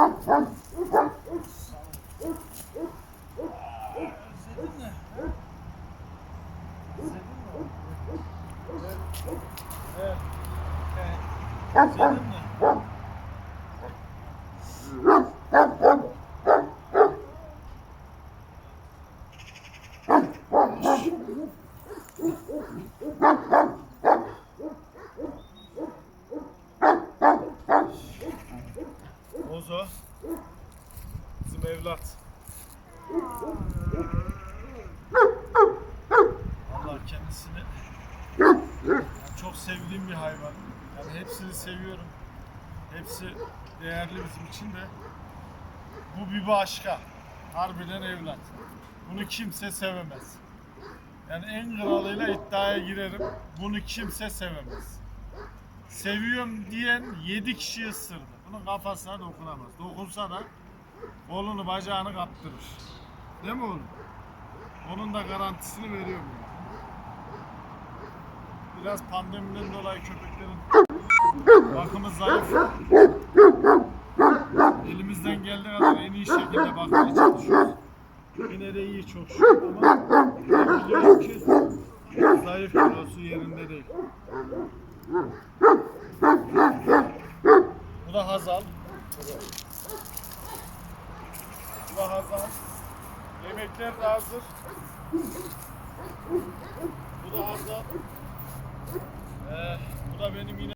Özledin mi? Evet. Evet. Özledin mi? Bizim evlat. Allah kendisini yani çok sevdiğim bir hayvan. Yani hepsini seviyorum. Hepsi değerli bizim için de. Bu bir başka. Harbiden evlat. Bunu kimse sevemez. Yani en kralıyla iddiaya girerim. Bunu kimse sevemez. Seviyorum diyen 7 kişi ısırdı. Bunun kafasına dokunamaz. Dokunsa da kolunu bacağını kaptırır. Değil mi oğlum? Onun da garantisini veriyorum. yani. Biraz pandemiden dolayı köpeklerin bakımı zayıf. Elimizden geldiği kadar en iyi şekilde bakmaya çalışıyoruz. Yine de iyi çok şükür ama biliyorum ki zayıf kilosu yerinde değil. Da Hazal. Bu da Hazal. Yemekler de hazır. Bu da Hazal. Ee, bu da benim yine